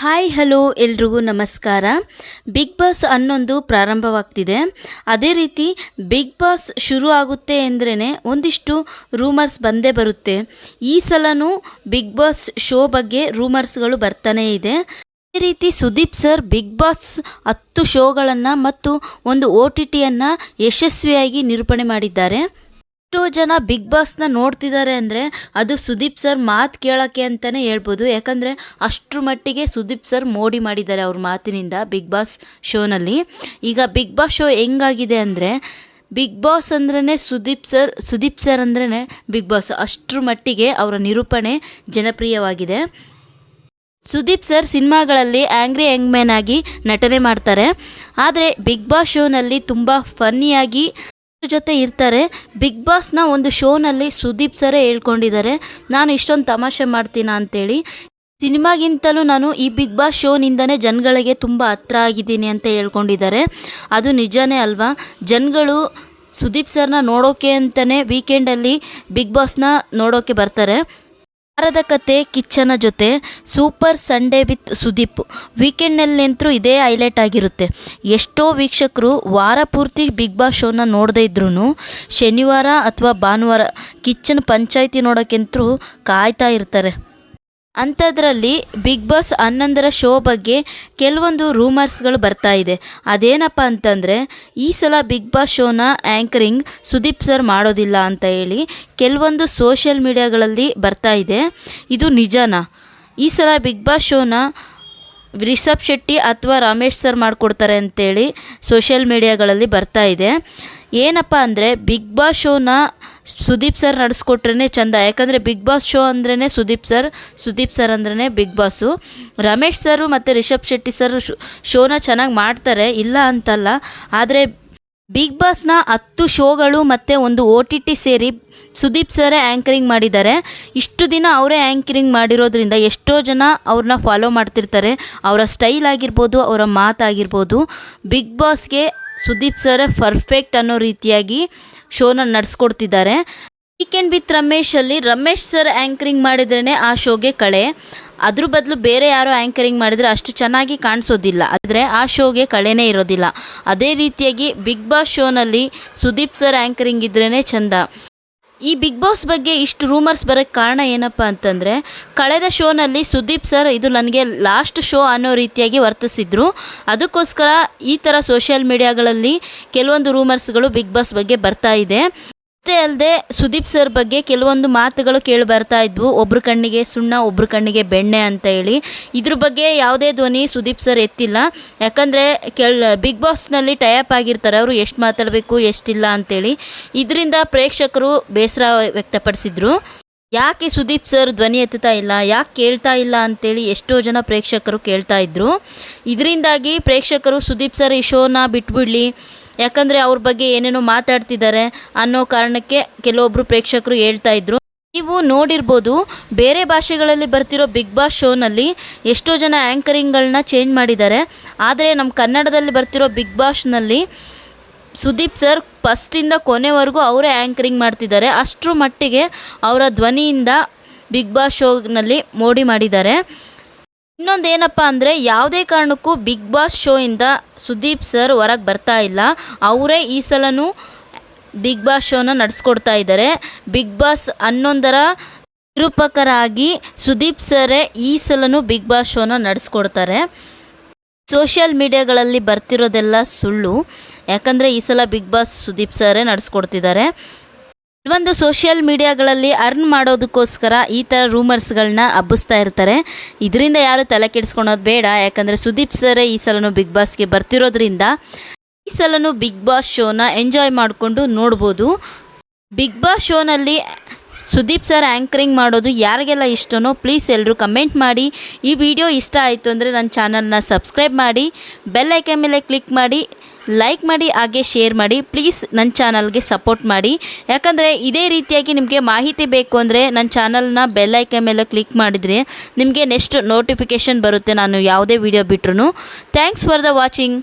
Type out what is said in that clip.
Hi hello ಎಲ್ರಿಗೂ ನಮಸ್ಕಾರ. Big boss ಹನ್ನೊಂದು ಪ್ರಾರಂಭವಾಗ್ತಿದೆ. ಅದೇ ರೀತಿ ಬಿಗ್ ಬಾಸ್ ಶುರು ಆಗುತ್ತೆ ಅಂದ್ರೇ ಒಂದಿಷ್ಟು ರೂಮರ್ಸ್ ಬಂದೇ ಬರುತ್ತೆ. ಈ ಸಲನೂ ಬಿಗ್ ಬಾಸ್ ಶೋ ಬಗ್ಗೆ ರೂಮರ್ಸ್ಗಳು ಬರ್ತಾನೇ ಇದೆ. ಅದೇ ರೀತಿ, ಸುದೀಪ್ ಸರ್ ಬಿಗ್ ಬಾಸ್ ಹತ್ತು ಶೋಗಳನ್ನು ಮತ್ತು ಒಂದು ಒ ಟಿ ಟಿಯನ್ನು ಯಶಸ್ವಿಯಾಗಿ ನಿರೂಪಣೆ ಮಾಡಿದ್ದಾರೆ. ಎಷ್ಟೋ ಜನ ಬಿಗ್ ಬಾಸ್ನ ನೋಡ್ತಿದ್ದಾರೆ ಅಂದರೆ ಅದು ಸುದೀಪ್ ಸರ್ ಮಾತು ಕೇಳೋಕ್ಕೆ ಅಂತಲೇ ಹೇಳ್ಬೋದು. ಯಾಕಂದರೆ ಅಷ್ಟರ ಮಟ್ಟಿಗೆ ಸುದೀಪ್ ಸರ್ ಮೋಡಿ ಮಾಡಿದ್ದಾರೆ ಅವ್ರ ಮಾತಿನಿಂದ ಬಿಗ್ ಬಾಸ್ ಶೋನಲ್ಲಿ. ಈಗ ಬಿಗ್ ಬಾಸ್ ಶೋ ಹೆಂಗಾಗಿದೆ ಅಂದರೆ ಬಿಗ್ ಬಾಸ್ ಅಂದ್ರೇ ಸುದೀಪ್ ಸರ್ ಸುದೀಪ್ ಸರ್ ಅಂದ್ರೇ ಬಿಗ್ ಬಾಸ್. ಅಷ್ಟರ ಮಟ್ಟಿಗೆ ಅವರ ನಿರೂಪಣೆ ಜನಪ್ರಿಯವಾಗಿದೆ. ಸುದೀಪ್ ಸರ್ ಸಿನಿಮಾಗಳಲ್ಲಿ ಆ್ಯಂಗ್ರಿ ಯಂಗ್ ಮ್ಯಾನ್ ಆಗಿ ನಟನೆ ಮಾಡ್ತಾರೆ. ಆದರೆ ಬಿಗ್ ಬಾಸ್ ಶೋನಲ್ಲಿ ತುಂಬ ಫನ್ನಿಯಾಗಿ ಜೊತೆ ಇರ್ತಾರೆ. ಬಿಗ್ ಬಾಸ್ನ ಒಂದು ಶೋನಲ್ಲಿ ಸುದೀಪ್ ಸರೇ ಹೇಳ್ಕೊಂಡಿದ್ದಾರೆ. ನಾನು ಇಷ್ಟೊಂದು ತಮಾಷೆ ಮಾಡ್ತೀನ ಅಂತೇಳಿ. ಸಿನಿಮಾಗಿಂತಲೂ ನಾನು ಈ ಬಿಗ್ ಬಾಸ್ ಶೋನಿಂದನೇ ಜನಗಳಿಗೆ ತುಂಬ ಹತ್ರ ಆಗಿದ್ದೀನಿ ಅಂತ ಹೇಳ್ಕೊಂಡಿದ್ದಾರೆ. ಅದು ನಿಜನೇ ಅಲ್ವಾ? ಜನಗಳು ಸುದೀಪ್ ಸರ್ನ ನೋಡೋಕೆ ಅಂತಲೇ ವೀಕೆಂಡಲ್ಲಿ ಬಿಗ್ ಬಾಸ್ನ ನೋಡೋಕೆ ಬರ್ತಾರೆ. ವಾರದ ಕತೆ ಕಿಚ್ಚನ ಜೊತೆ ಸೂಪರ್ ಸಂಡೇ ವಿತ್ ಸುದೀಪ್. ವೀಕೆಂಡ್ನಲ್ಲಂತರೂ ಇದೇ ಹೈಲೈಟ್ ಆಗಿರುತ್ತೆ. ಎಷ್ಟೋ ವೀಕ್ಷಕರು ವಾರ ಪೂರ್ತಿ ಬಿಗ್ ಬಾಸ್ ಶೋನ ನೋಡದೇ ಇದ್ರೂ ಶನಿವಾರ ಅಥವಾ ಭಾನುವಾರ ಕಿಚ್ಚನ್ ಪಂಚಾಯಿತಿ ನೋಡೋಕ್ಕಂತರೂ ಕಾಯ್ತಾ ಇರ್ತಾರೆ. ಅಂಥದ್ರಲ್ಲಿ ಬಿಗ್ ಬಾಸ್ ಹನ್ನೊಂದರ ಶೋ ಬಗ್ಗೆ ಕೆಲವೊಂದು ರೂಮರ್ಸ್ಗಳು ಬರ್ತಾ ಇದೆ. ಅದೇನಪ್ಪ ಅಂತಂದರೆ, ಈ ಸಲ ಬಿಗ್ ಬಾಸ್ ಶೋನ ಆ್ಯಂಕರಿಂಗ್ ಸುದೀಪ್ ಸರ್ ಮಾಡೋದಿಲ್ಲ ಅಂತ ಹೇಳಿ ಕೆಲವೊಂದು ಸೋಷಿಯಲ್ ಮೀಡಿಯಾಗಳಲ್ಲಿ ಬರ್ತಾ ಇದೆ. ಇದು ನಿಜನಾ? ಈ ಸಲ ಬಿಗ್ ಬಾಸ್ ಶೋನ ರಿಷಬ್ ಶೆಟ್ಟಿ ಅಥವಾ ರಮೇಶ್ ಸರ್ ಮಾಡಿಕೊಡ್ತಾರೆ ಅಂತೇಳಿ ಸೋಷಿಯಲ್ ಮೀಡಿಯಾಗಳಲ್ಲಿ ಬರ್ತಾ ಇದೆ. ಏನಪ್ಪ ಅಂದರೆ, ಬಿಗ್ ಬಾಸ್ ಶೋನ ಸುದೀಪ್ ಸರ್ ನಡೆಸ್ಕೊಟ್ರೇ ಚಂದ. ಯಾಕಂದರೆ ಬಿಗ್ ಬಾಸ್ ಶೋ ಅಂದ್ರೇ ಸುದೀಪ್ ಸರ್ ಸುದೀಪ್ ಸರ್ ಅಂದ್ರೇ ಬಿಗ್ ಬಾಸು ರಮೇಶ್ ಸರು ಮತ್ತು ರಿಷಬ್ ಶೆಟ್ಟಿ ಸರ್ ಶೋನ ಚೆನ್ನಾಗಿ ಮಾಡ್ತಾರೆ, ಇಲ್ಲ ಅಂತಲ್ಲ. ಆದರೆ ಬಿಗ್ ಬಾಸ್ನ ಹತ್ತು ಶೋಗಳು ಮತ್ತು ಒಂದು ಒ ಟಿ ಟಿ ಸೇರಿ ಸುದೀಪ್ ಸರೇ ಆ್ಯಂಕರಿಂಗ್ ಮಾಡಿದ್ದಾರೆ. ಇಷ್ಟು ದಿನ ಅವರೇ ಆ್ಯಂಕರಿಂಗ್ ಮಾಡಿರೋದ್ರಿಂದ ಎಷ್ಟೋ ಜನ ಅವ್ರನ್ನ ಫಾಲೋ ಮಾಡ್ತಿರ್ತಾರೆ. ಅವರ ಸ್ಟೈಲ್ ಆಗಿರ್ಬೋದು, ಅವರ ಮಾತಾಗಿರ್ಬೋದು ಬಿಗ್ ಬಾಸ್ಗೆ ಸುದೀಪ್ ಸರೇ ಪರ್ಫೆಕ್ಟ್ ಅನ್ನೋ ರೀತಿಯಾಗಿ ಶೋನ ನಡೆಸ್ಕೊಡ್ತಿದ್ದಾರೆ. ವೀಕೆಂಡ್ ವಿತ್ ರಮೇಶಲ್ಲಿ ರಮೇಶ್ ಸರ್ ಆ್ಯಂಕರಿಂಗ್ ಮಾಡಿದ್ರೇ ಆ ಶೋಗೆ ಕಳೆ. ಅದ್ರ ಬದಲು ಬೇರೆ ಯಾರೋ ಆ್ಯಂಕರಿಂಗ್ ಮಾಡಿದರೆ ಅಷ್ಟು ಚೆನ್ನಾಗಿ ಕಾಣಿಸೋದಿಲ್ಲ. ಆದರೆ ಆ ಶೋಗೆ ಕಳೆನೇ ಇರೋದಿಲ್ಲ. ಅದೇ ರೀತಿಯಾಗಿ ಬಿಗ್ ಬಾಸ್ ಶೋನಲ್ಲಿ ಸುದೀಪ್ ಸರ್ ಆ್ಯಂಕರಿಂಗ್ ಇದ್ರೇ ಚಂದ. ಈ ಬಿಗ್ ಬಾಸ್ ಬಗ್ಗೆ ಇಷ್ಟು ರೂಮರ್ಸ್ ಬರೋಕ್ಕೆ ಕಾರಣ ಏನಪ್ಪ ಅಂತಂದರೆ, ಕಳೆದ ಶೋನಲ್ಲಿ ಸುದೀಪ್ ಸರ್ ಇದು ನನಗೆ ಲಾಸ್ಟ್ ಶೋ ಅನ್ನೋ ರೀತಿಯಾಗಿ ವರ್ತಿಸಿದ್ರು. ಅದಕ್ಕೋಸ್ಕರ ಈ ಥರ ಸೋಷಿಯಲ್ ಮೀಡಿಯಾಗಳಲ್ಲಿ ಕೆಲವೊಂದು ರೂಮರ್ಸ್ಗಳು ಬಿಗ್ ಬಾಸ್ ಬಗ್ಗೆ ಬರ್ತಾ ಇದೆ. ಅಷ್ಟೇ ಅಲ್ಲದೆ ಸುದೀಪ್ ಸರ್ ಬಗ್ಗೆ ಕೆಲವೊಂದು ಮಾತುಗಳು ಕೇಳಿ ಬರ್ತಾ ಇದ್ವು. ಒಬ್ರ ಕಣ್ಣಿಗೆ ಸುಣ್ಣ, ಒಬ್ರ ಕಣ್ಣಿಗೆ ಬೆಣ್ಣೆ ಅಂತ ಹೇಳಿ. ಇದ್ರ ಬಗ್ಗೆ ಯಾವುದೇ ಧ್ವನಿ ಸುದೀಪ್ ಸರ್ ಎತ್ತಿಲ್ಲ. ಯಾಕಂದರೆ ಕೆಲ್, ಬಿಗ್ ಬಾಸ್ನಲ್ಲಿ ಟೈಅಪ್ ಆಗಿರ್ತಾರೆ. ಅವರು ಎಷ್ಟು ಮಾತಾಡಬೇಕು, ಎಷ್ಟಿಲ್ಲ ಅಂತೇಳಿ. ಇದರಿಂದ ಪ್ರೇಕ್ಷಕರು ಬೇಸರ ವ್ಯಕ್ತಪಡಿಸಿದ್ರು. ಯಾಕೆ ಸುದೀಪ್ ಸರ್ ಧ್ವನಿ ಎತ್ತುತ್ತಾ ಇಲ್ಲ? ಯಾಕೆ ಕೇಳ್ತಾ ಇಲ್ಲ ಅಂತೇಳಿ ಎಷ್ಟೋ ಜನ ಪ್ರೇಕ್ಷಕರು ಕೇಳ್ತಾ ಇದ್ರು. ಇದರಿಂದಾಗಿ ಪ್ರೇಕ್ಷಕರು ಸುದೀಪ್ ಸರ್ ಈ ಶೋನ ಬಿಟ್ಬಿಡ್ಲಿ. ಯಾಕಂದರೆ ಅವ್ರ ಬಗ್ಗೆ ಏನೇನೋ ಮಾತಾಡ್ತಿದ್ದಾರೆ ಅನ್ನೋ ಕಾರಣಕ್ಕೆ ಕೆಲವೊಬ್ಬರು ಪ್ರೇಕ್ಷಕರು ಹೇಳ್ತಾ ಇದ್ರು. ನೀವು ನೋಡಿರ್ಬೋದು ಬೇರೆ ಭಾಷೆಗಳಲ್ಲಿ ಬರ್ತಿರೋ ಬಿಗ್ ಬಾಸ್ ಶೋನಲ್ಲಿ ಎಷ್ಟೋ ಜನ ಆ್ಯಂಕರಿಂಗ್ಗಳನ್ನ ಚೇಂಜ್ ಮಾಡಿದ್ದಾರೆ. ಆದರೆ ನಮ್ಮ ಕನ್ನಡದಲ್ಲಿ ಬರ್ತಿರೋ ಬಿಗ್ ಬಾಸ್ನಲ್ಲಿ ಸುದೀಪ್ ಸರ್ ಫಸ್ಟಿಂದ ಕೊನೆವರೆಗೂ ಅವರೇ ಆ್ಯಂಕರಿಂಗ್ ಮಾಡ್ತಿದ್ದಾರೆ. ಅಷ್ಟರ ಮಟ್ಟಿಗೆ ಅವರ ಧ್ವನಿಯಿಂದ ಬಿಗ್ ಬಾಸ್ ಶೋನಲ್ಲಿ ಮೋಡಿ ಮಾಡಿದ್ದಾರೆ. ಇನ್ನೊಂದು ಏನಪ್ಪ ಅಂದರೆ ಯಾವುದೇ ಕಾರಣಕ್ಕೂ ಬಿಗ್ ಬಾಸ್ ಶೋಯಿಂದ ಸುದೀಪ್ ಸರ್ ಹೊರಗೆ ಬರ್ತಾ ಇಲ್ಲ. ಅವರೇ ಈ ಸಲನೂ ಬಿಗ್ ಬಾಸ್ ಶೋನ ನಡೆಸ್ಕೊಡ್ತಾ ಇದ್ದಾರೆ. ಬಿಗ್ ಬಾಸ್ ಹನ್ನೊಂದರ ನಿರೂಪಕರಾಗಿ ಸುದೀಪ್ ಸರೇ ಈ ಸಲನೂ ಬಿಗ್ ಬಾಸ್ ಶೋನ ನಡೆಸ್ಕೊಡ್ತಾರೆ. ಸೋಷಿಯಲ್ ಮೀಡಿಯಾಗಳಲ್ಲಿ ಬರ್ತಿರೋದೆಲ್ಲ ಸುಳ್ಳು. ಯಾಕಂದರೆ ಈ ಸಲ ಬಿಗ್ ಬಾಸ್ ಸುದೀಪ್ ಸರೇ ನಡೆಸ್ಕೊಡ್ತಿದ್ದಾರೆ. ಕೆಲವೊಂದು ಸೋಷಿಯಲ್ ಮೀಡಿಯಾಗಳಲ್ಲಿ ಅರ್ನ್ ಮಾಡೋದಕ್ಕೋಸ್ಕರ ಈ ಥರ ರೂಮರ್ಸ್ಗಳನ್ನ ಹಬ್ಬಿಸ್ತಾ ಇರ್ತಾರೆ. ಇದರಿಂದ ಯಾರು ತಲೆ ಕೆಡಿಸ್ಕೊಳೋದು ಬೇಡ. ಯಾಕಂದರೆ ಸುದೀಪ್ ಸರೇ ಈ ಸಲನೂ ಬಿಗ್ ಬಾಸ್ಗೆ ಬರ್ತಿರೋದ್ರಿಂದ ಈ ಸಲನೂ ಬಿಗ್ ಬಾಸ್ ಶೋನ ಎಂಜಾಯ್ ಮಾಡಿಕೊಂಡು ನೋಡ್ಬೋದು. ಬಿಗ್ ಬಾಸ್ ಶೋನಲ್ಲಿ ಸುದೀಪ್ ಸರ್ ಆ್ಯಂಕರಿಂಗ್ ಮಾಡೋದು ಯಾರಿಗೆಲ್ಲ ಇಷ್ಟನೋ ಪ್ಲೀಸ್ ಎಲ್ಲರೂ ಕಮೆಂಟ್ ಮಾಡಿ. ಈ ವಿಡಿಯೋ ಇಷ್ಟ ಆಯಿತು ಅಂದರೆ ನನ್ನ ಚಾನಲ್ನ ಸಬ್ಸ್ಕ್ರೈಬ್ ಮಾಡಿ. ಬೆಲ್ ಐಕನ್ ಮೇಲೆ ಕ್ಲಿಕ್ ಮಾಡಿ. ಲೈಕ್ ಮಾಡಿ, ಹಾಗೆ ಶೇರ್ ಮಾಡಿ ಪ್ಲೀಸ್ ನನ್ನ ಚಾನಲ್ಗೆ ಸಪೋರ್ಟ್ ಮಾಡಿ. ಯಾಕಂದರೆ ಇದೇ ರೀತಿಯಾಗಿ ನಿಮಗೆ ಮಾಹಿತಿ ಬೇಕು ಅಂದರೆ ನನ್ನ ಚಾನಲ್ನ ಬೆಲ್ ಐಕನ್ ಮೇಲೆ ಕ್ಲಿಕ್ ಮಾಡಿದರೆ ನಿಮಗೆ ನೆಕ್ಸ್ಟ್ ನೋಟಿಫಿಕೇಷನ್ ಬರುತ್ತೆ ನಾನು ಯಾವುದೇ ವಿಡಿಯೋ ಬಿಟ್ರೂ ಥ್ಯಾಂಕ್ಸ್ ಫಾರ್ ದ ವಾಚಿಂಗ್